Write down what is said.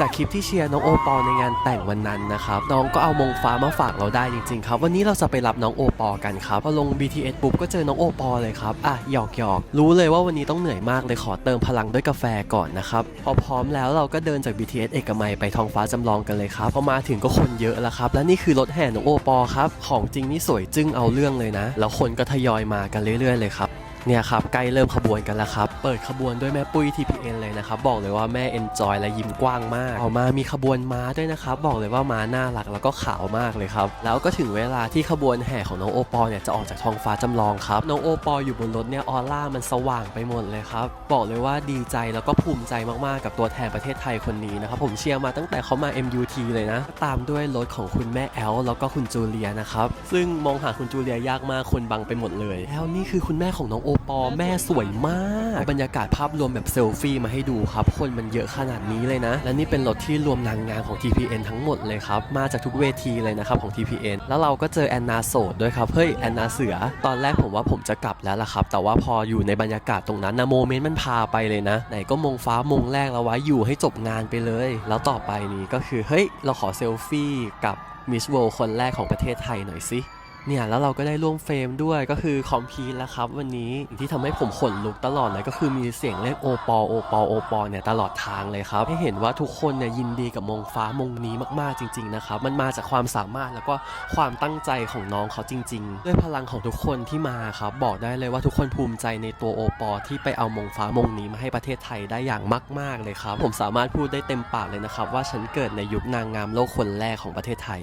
จากคลิปที่เชียร์น้องโอปอลในงานแต่งวันนั้นนะครับน้องก็เอามงฟ้ามาฝากเราได้จริงๆครับ วันนี้เราจะไปรับน้องโอปอลกันครับพอลง BTS ปุ๊บก็เจอน้องโอปอลเลยครับอะหยอกหยอกรู้เลยว่าวันนี้ต้องเหนื่อยมากเลยขอเติมพลังด้วยกาแฟก่อนนะครับพอพร้อมแล้วเราก็เดินจาก BTS เอกมัยไปท้องฟ้าจำลองกันเลยครับพอมาถึงก็คนเยอะแล้วครับและนี่คือรถแห่น้องโอปอลครับของจริงนี่สวยจึ้งเอาเรื่องเลยนะ แล้วคนก็ทยอยมากันเรื่อยๆเลยครับ เนี่ยครับใกล้เริ่มขบวนกันแล้วครับ เปิดขบวนด้วยแม่ปุ้ย TPN เลยนะครับ บอกเลยว่าแม่ enjoy และยิ้มกว้างมากออกมามีขบวนม้าด้วยนะครับ บอกเลยว่าม้าน่ารักแล้วก็ขาวมากเลยครับ แล้วก็ถึงเวลาที่ขบวนแห่ของน้องโอปอลเนี่ยจะออกจากท้องฟ้าจำลองครับ น้องโอปอลอยู่บนรถเนี่ยออร่ามันสว่างไปหมดเลยครับ บอกเลยว่าดีใจแล้วก็ภูมิใจมากๆ กับตัวแทนประเทศไทยคนนี้นะครับ ผมเชียร์มาตั้งแต่เขามา MUT เลยนะ ตามด้วยรถของคุณแม่แอลแล้วก็คุณจูเลียนะครับ ซึ่งมองหาคุณจูเลียยากมากคนบังไปหมดเลยแล้วนี่คือคุณแม่ของน้องโอปอลแม่สวยมาก บรรยากาศภาพรวมแบบเซลฟี่มาให้ดูครับ คนมันเยอะขนาดนี้เลยนะ และนี่เป็นรถที่รวมนางงามของ TPN ทั้งหมดเลยครับ มาจากทุกเวทีเลยนะครับของ TPN แล้วเราก็เจอแอนนาโสดด้วยครับ เฮ้ยแอนนาเสือ ตอนแรกผมว่าผมจะกลับแล้วล่ะครับ แต่ว่าพออยู่ในบรรยากาศตรงนั้นนะโมเมนต์มันพาไปเลยนะ ไหนก็มงฟ้ามงแรกแล้วไว้อยู่ให้จบงานไปเลย แล้วต่อไปนี้ก็คือเฮ้ยเราขอเซลฟี่กับมิส s ว r l d คนแรกของประเทศไทยหน่อยสิ เนี่ยแล้วเราก็ได้ร่วมเฟรมด้วยก็คือคอมพีแล้วครับ วันนี้ที่ทำให้ผมขนลุกตลอดเลยก็คือมีเสียงเรียกโอปอโอปอโอปอเนี่ยตลอดทางเลยครับ ให้เห็นว่าทุกคนเนี่ยยินดีกับมงฟ้ามงนี้มากๆจริง ๆนะครับ มันมาจากความสามารถแล้วก็ความตั้งใจของน้องเขาจริง ๆ ด้วยพลังของทุกคนที่มาครับบอกได้เลยว่าทุกคนภูมิใจในตัวโอปอที่ไปเอามงฟ้ามงนี้มาให้ประเทศไทยได้อย่างมาก ๆเลยครับ ผมสามารถพูดได้เต็มปากเลยนะครับว่าฉันเกิดในยุคนางงามโลกคนแรกของประเทศไทย